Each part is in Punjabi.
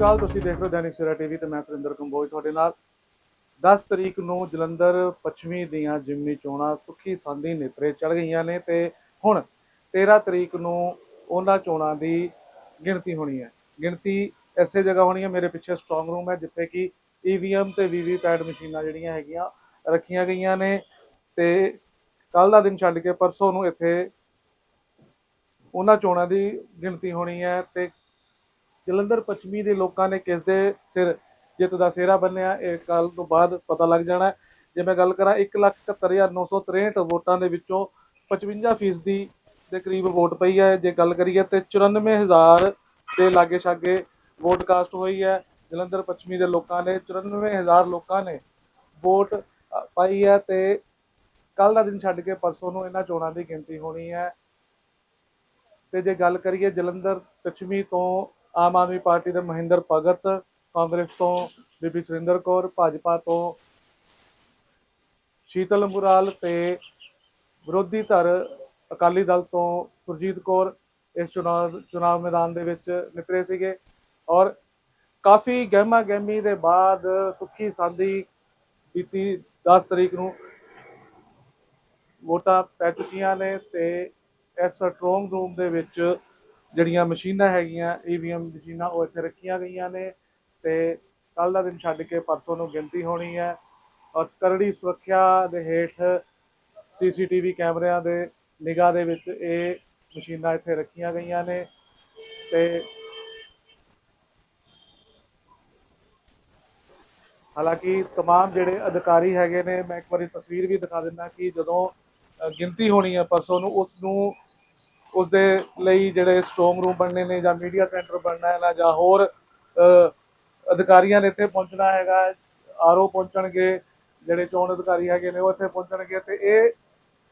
ਅਕਾਲ, ਤੁਸੀਂ ਦੇਖ ਰਹੇ ਹੋ ਦੈਨਿਕ ਸਵੇਰਾ ਟੀਵੀ ਤੇ ਮੈਂ ਸੁਰਿੰਦਰ ਕੰਬੋਜ ਤੁਹਾਡੇ ਨਾਲ। 10 ਤਰੀਕ ਨੂੰ ਜਲੰਧਰ ਪੱਛਮੀ ਦੀਆਂ ਜਿਮਨੀ ਚੋਣਾਂ ਸੁੱਖੀ ਸੰਦੀ ਨੇਤਰੇ ਚੜ ਗਈਆਂ ਨੇ ਤੇ ਹੁਣ 13 ਤਰੀਕ ਨੂੰ ਉਹਨਾਂ ਚੋਣਾਂ ਦੀ ਗਿਣਤੀ ਹੋਣੀ ਹੈ। ਗਿਣਤੀ ਐਸੇ ਜਗ੍ਹਾ ਹੋਣੀ ਹੈ, ਮੇਰੇ ਪਿੱਛੇ ਸਟਰੋਂਗ ਰੂਮ ਹੈ, ਜਿੱਥੇ ਕਿ ਈਵੀਐਮ ਤੇ ਵੀਵੀਪੈਟ ਮਸ਼ੀਨਾਂ ਜਿਹੜੀਆਂ ਹੈਗੀਆਂ ਰੱਖੀਆਂ ਗਈਆਂ ਨੇ ਤੇ ਕੱਲ ਦਾ ਦਿਨ ਛੱਡ ਕੇ ਪਰਸੋਂ ਨੂੰ ਇੱਥੇ ਉਹਨਾਂ ਚੋਣਾਂ ਦੀ ਗਿਣਤੀ ਹੋਣੀ ਹੈ ਤੇ ਜਲੰਧਰ ਪੱਛਮੀ ਦੇ ਲੋਕਾਂ ਨੇ ਕਿਸ ਦੇ ਸਿਰ ਜਿੱਤ ਦਾ ਸਿਹਰਾ ਬੰਨਿਆ, ਇਹ ਕੱਲ ਤੋਂ ਬਾਅਦ ਪਤਾ ਲੱਗ ਜਾਣਾ ਜੇ ਮੈਂ ਗੱਲ ਕਰਾਂ 171963 ਵੋਟਾਂ ਦੇ ਵਿੱਚੋਂ 55% ਫੀਸਦੀ ਦੇ ਕਰੀਬ ਵੋਟ ਪਈ ਹੈ। ਜੇ ਗੱਲ ਕਰੀਏ ਤੇ 94000 ਦੇ ਲਾਗੇ ਛਾਗੇ ਵੋਟ ਕਾਸਟ ਹੋਈ ਹੈ। ਜਲੰਧਰ ਪੱਛਮੀ ਦੇ ਲੋਕਾਂ ਨੇ 94000 ਲੋਕਾਂ ਨੇ ਵੋਟ ਪਾਈ ਹੈ ਤੇ ਕੱਲ ਦਾ ਦਿਨ ਛੱਡ ਕੇ ਪਰਸੋਂ ਨੂੰ ਇਹਨਾਂ ਚੋਣਾਂ ਦੀ ਗਿਣਤੀ ਹੋਣੀ ਹੈ। ਤੇ ਜੇ ਗੱਲ ਕਰੀਏ ਜਲੰਧਰ ਪੱਛਮੀ ਤੋਂ ਆਮ ਆਦਮੀ ਪਾਰਟੀ ਦੇ ਮਹਿੰਦਰ ਭਗਤ, ਕਾਂਗਰਸ ਤੋਂ ਬੀਬੀ ਸੁਰਿੰਦਰ ਕੌਰ, ਭਾਜਪਾ ਤੋਂ ਸ਼ੀਤਲ ਮੁਰਾਲ ਤੇ ਵਿਰੋਧੀ ਧਿਰ ਅਕਾਲੀ ਦਲ ਤੋਂ ਸੁਰਜੀਤ ਕੌਰ ਇਸ ਚੁਣਾਵ ਚੁਣਾਵ ਮੈਦਾਨ ਦੇ ਵਿੱਚ ਨਿਕਲੇ ਸੀਗੇ ਔਰ ਕਾਫੀ ਗਹਿਮਾ ਗਹਿਮੀ ਦੇ ਬਾਅਦ ਸੁੱਖੀ ਸਾਂਦੀ ਬੀਤੀ 10 ਤਰੀਕ ਨੂੰ। ਵੋਟਾਂ ਪੈ ਚੁੱਕੀਆਂ ਨੇ ਤੇ ਇਸ ਸਟਰੋਂਗ ਰੂਮ ਦੇ ਵਿੱਚ ਜਿਹੜੀਆਂ ਮਸ਼ੀਨਾਂ ਹੈਗੀਆਂ ਈਵੀਐਮ ਮਸ਼ੀਨਾਂ ਉਹ ਇੱਥੇ ਰੱਖੀਆਂ ਗਈਆਂ ਨੇ ਤੇ ਕੱਲ ਦਾ ਦਿਨ ਛੱਡ ਕੇ ਪਰਸੋਂ ਨੂੰ ਗਿਣਤੀ ਹੋਣੀ ਹੈ ਔਰ ਕਰੜੀ ਸੁਰੱਖਿਆ ਦੇ ਹੇਠ ਸੀਸੀਟੀਵੀ ਕੈਮਰਿਆਂ ਦੇ ਨਿਗਾਹ ਦੇ ਵਿੱਚ ਇਹ ਮਸ਼ੀਨਾਂ ਇੱਥੇ ਰੱਖੀਆਂ ਗਈਆਂ ਨੇ ਤੇ ਹਾਲਾਂਕਿ तमाम ਜਿਹੜੇ ਅਧਿਕਾਰੀ ਹੈਗੇ ਨੇ ਮੈਂ ਇੱਕ ਵਾਰੀ ਤਸਵੀਰ ਵੀ ਦਿਖਾ ਦਿੰਦਾ ਕਿ ਜਦੋਂ ਅ, ਗਿਣਤੀ ਹੋਣੀ ਹੈ ਪਰਸੋਂ ਨੂੰ ਉਸ ਨੂੰ ਉਸ ਦੇ ਲਈ ਜਿਹੜੇ ਸਟਰੋਂਗ ਰੂਮ ਬਣਨੇ ਨੇ ਜਾਂ ਮੀਡੀਆ ਸੈਂਟਰ ਬਣਨਾ ਹੈ ਨਾ ਜਾਂ ਹੋਰ ਅਧਿਕਾਰੀਆਂ ਨੇ ਇੱਥੇ ਪਹੁੰਚਣਾ ਹੈਗਾ, ਆਰਓ ਪਹੁੰਚਣਗੇ, ਜਿਹੜੇ ਚੋਣ ਅਧਿਕਾਰੀ ਹੈਗੇ ਨੇ ਉਹ ਇੱਥੇ ਪਹੁੰਚਣਗੇ ਤੇ ਇਹ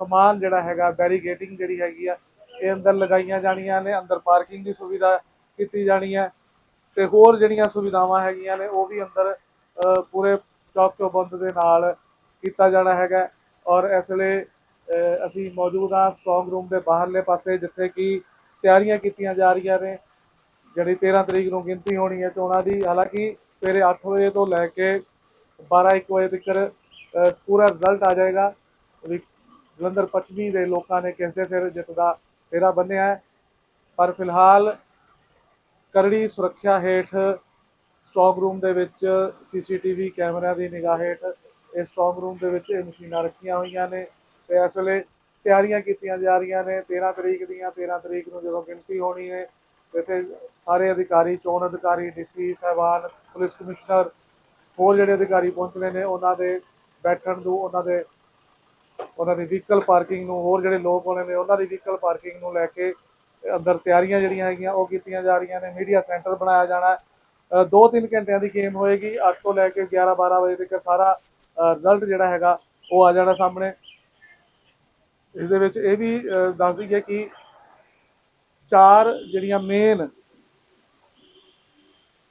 ਸਮਾਨ ਜਿਹੜਾ ਹੈਗਾ ਬੈਰੀਗੇਟਿੰਗ ਜਿਹੜੀ ਹੈਗੀ ਆ, ਇਹ ਅੰਦਰ ਲਗਾਈਆਂ ਜਾਣੀਆਂ ਨੇ, ਅੰਦਰ ਪਾਰਕਿੰਗ ਦੀ ਸੁਵਿਧਾ ਕੀਤੀ ਜਾਣੀ ਹੈ ਤੇ ਹੋਰ ਜਿਹੜੀਆਂ ਸੁਵਿਧਾਵਾਂ ਹੈਗੀਆਂ ਨੇ ਉਹ ਵੀ ਅੰਦਰ ਪੂਰੇ ਚੌਕ ਚੌਬੰਦ ਦੇ ਨਾਲ ਕੀਤਾ ਜਾਣਾ ਹੈਗਾ ਔਰ ਇਸ ਵੇਲੇ ਅਸੀਂ ਮੌਜੂਦ ਹਾਂ ਸਟਰੋਂਗ ਰੂਮ ਦੇ ਬਾਹਰਲੇ ਪਾਸੇ, ਜਿੱਥੇ ਕਿ ਤਿਆਰੀਆਂ ਕੀਤੀਆਂ ਜਾ ਰਹੀਆਂ ਨੇ। ਜਿਹੜੀ 13 ਤਰੀਕ ਨੂੰ ਗਿਣਤੀ ਹੋਣੀ ਹੈ ਚੋਣਾਂ ਦੀ, ਹਾਲਾਂਕਿ ਸਵੇਰੇ 8 ਵਜੇ ਤੋਂ ਲੈ ਕੇ 12 1 ਵਜੇ ਤੱਕ ਪੂਰਾ ਰਿਜ਼ਲਟ ਆ ਜਾਏਗਾ। ਵੀ ਜਲੰਧਰ ਪੱਛਮੀ ਦੇ ਲੋਕਾਂ ਨੇ ਕਿਸ ਸਿਰ ਜਿੱਤ ਦਾ ਸਿਹਰਾ ਬੰਨਿਆ ਹੈ। ਪਰ ਫਿਲਹਾਲ ਕਰੜੀ ਸੁਰੱਖਿਆ ਹੇਠ ਸਟਰੋਂਗ ਰੂਮ ਦੇ ਵਿੱਚ ਸੀਸੀਟੀਵੀ ਕੈਮਰਿਆਂ ਦੀ ਨਿਗਾਹ ਹੇਠ, ਇਹ ਸਟਰੋਂਗ ਰੂਮ ਦੇ ਵਿੱਚ ਇਹ ਮਸ਼ੀਨਾਂ ਰੱਖੀਆਂ ਹੋਈਆਂ ਨੇ। ਤੇ ਇਸ ਵੇਲੇ ਤਿਆਰੀਆਂ ਕੀਤੀਆਂ ਜਾ ਰਹੀਆਂ ਨੇ। 13 ਤਰੀਕ ਦੀਆਂ 13 ਤਰੀਕ ਨੂੰ ਜਦੋਂ ਗਿਣਤੀ ਹੋਣੀ ਹੈ ਇੱਥੇ ਸਾਰੇ ਅਧਿਕਾਰੀ, ਚੋਣ ਅਧਿਕਾਰੀ, ਡੀਸੀ ਸਾਹਿਬਾਨ, ਪੁਲਿਸ ਕਮਿਸ਼ਨਰ, ਹੋਰ ਜਿਹੜੇ ਅਧਿਕਾਰੀ ਪਹੁੰਚਣੇ ਨੇ, ਉਹਨਾਂ ਦੇ ਬੈਠਣ ਨੂੰ, ਉਹਨਾਂ ਦੇ, ਉਹਨਾਂ ਦੀ ਵਹੀਕਲ ਪਾਰਕਿੰਗ ਨੂੰ, ਹੋਰ ਜਿਹੜੇ ਲੋਕ ਹੋਣੇ ਨੇ, ਉਹਨਾਂ ਦੀ ਵਹੀਕਲ ਪਾਰਕਿੰਗ ਨੂੰ ਲੈ ਕੇ ਅੰਦਰ ਤਿਆਰੀਆਂ ਜਿਹੜੀਆਂ ਹੈਗੀਆਂ, ਉਹ ਕੀਤੀਆਂ ਜਾ ਰਹੀਆਂ ਨੇ। ਮੀਡੀਆ ਸੈਂਟਰ ਬਣਾਇਆ ਜਾਣਾ ਹੈ। 2-3 ਘੰਟਿਆਂ ਦੀ ਗੇਮ ਹੋਏਗੀ। 8 ਤੋਂ ਲੈ ਕੇ 11-12 ਵਜੇ ਤੱਕ ਸਾਰਾ ਰਿਜ਼ਲਟ ਜਿਹੜਾ ਹੈਗਾ, ਉਹ ਆ ਜਾਣਾ ਸਾਹਮਣੇ। ਇਸ ਦੇ ਵਿੱਚ ਇਹ ਵੀ ਦੱਸ ਦਈਏ ਕਿ ਚਾਰ ਜਿਹੜੀਆਂ ਮੇਨ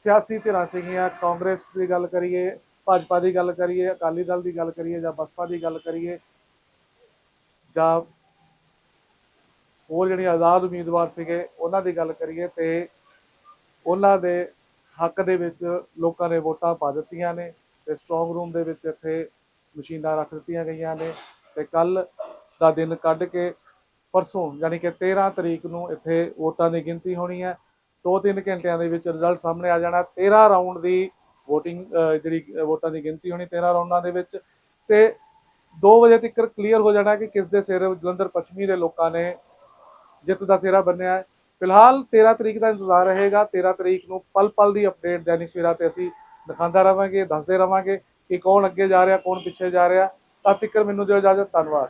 ਸਿਆਸੀ ਧਿਰਾਂ ਸੀਗੀਆਂ, ਕਾਂਗਰਸ ਦੀ ਗੱਲ ਕਰੀਏ, ਭਾਜਪਾ ਦੀ ਗੱਲ ਕਰੀਏ, ਅਕਾਲੀ ਦਲ ਦੀ ਗੱਲ ਕਰੀਏ ਜਾਂ ਬਸਪਾ ਦੀ ਗੱਲ ਕਰੀਏ ਜਾਂ ਹੋਰ ਜਿਹੜੇ ਆਜ਼ਾਦ ਉਮੀਦਵਾਰ ਸੀਗੇ, ਉਹਨਾਂ ਦੀ ਗੱਲ ਕਰੀਏ ਤੇ ਉਹਨਾਂ ਦੇ ਹੱਕ ਦੇ ਵਿੱਚ ਲੋਕਾਂ ਨੇ ਵੋਟਾਂ ਪਾ ਦਿੱਤੀਆਂ ਨੇ ਤੇ ਸਟਰੋਂਗ ਰੂਮ ਦੇ ਵਿੱਚ ਇੱਥੇ ਮਸ਼ੀਨਾਂ ਰੱਖ ਦਿੱਤੀਆਂ ਗਈਆਂ ਨੇ ਤੇ ਕੱਲ ਦਾ ਦਿਨ ਕੱਢ ਕੇ ਪਰਸੋਂ, ਯਾਨੀ ਕਿ 13 ਤਰੀਕ ਨੂੰ ਇੱਥੇ ਵੋਟਾਂ ਦੀ ਗਿਣਤੀ ਹੋਣੀ ਹੈ। 2-3 ਘੰਟਿਆਂ ਦੇ ਵਿੱਚ ਰਿਜ਼ਲਟ ਸਾਹਮਣੇ ਆ ਜਾਣਾ। 13 ਰਾਊਂਡ ਦੀ VOTING ਜਿਹੜੀ ਵੋਟਾਂ ਦੀ ਗਿਣਤੀ ਹੋਣੀ 13 ਰਾਊਂਡਾਂ ਦੇ ਵਿੱਚ। ਤੇ 2 ਵਜੇ ਤੱਕ ਕਲੀਅਰ ਹੋ ਜਾਣਾ ਕਿ ਕਿਸ ਦੇ ਸਿਰ ਜਲੰਧਰ ਪੱਛਮੀ ਦੇ ਲੋਕਾਂ ਨੇ ਜਿੱਤ ਦਾ ਸਿਹਰਾ ਬੰਨਿਆ ਹੈ। ਫਿਲਹਾਲ 13 ਤਰੀਕ ਦਾ ਇੰਤਜ਼ਾਰ ਰਹੇਗਾ। 13 ਤਰੀਕ ਨੂੰ ਪਲ ਪਲ ਦੀ ਅਪਡੇਟ ਦੈਨਿਕ ਸਵੇਰਾ ਤੇ ਅਸੀਂ ਦਿਖਾਉਂਦਾ ਰਵਾਂਗੇ, ਦੱਸਦੇ ਰਵਾਂਗੇ ਕਿ ਕੌਣ ਅੱਗੇ ਜਾ ਰਿਹਾ, ਕੌਣ ਪਿੱਛੇ ਜਾ ਰਿਹਾ। ਤਾਂ ਤੱਕ ਮੈਨੂੰ ਦਿਓ ਇਜਾਜ਼ਤ। ਧੰਨਵਾਦ।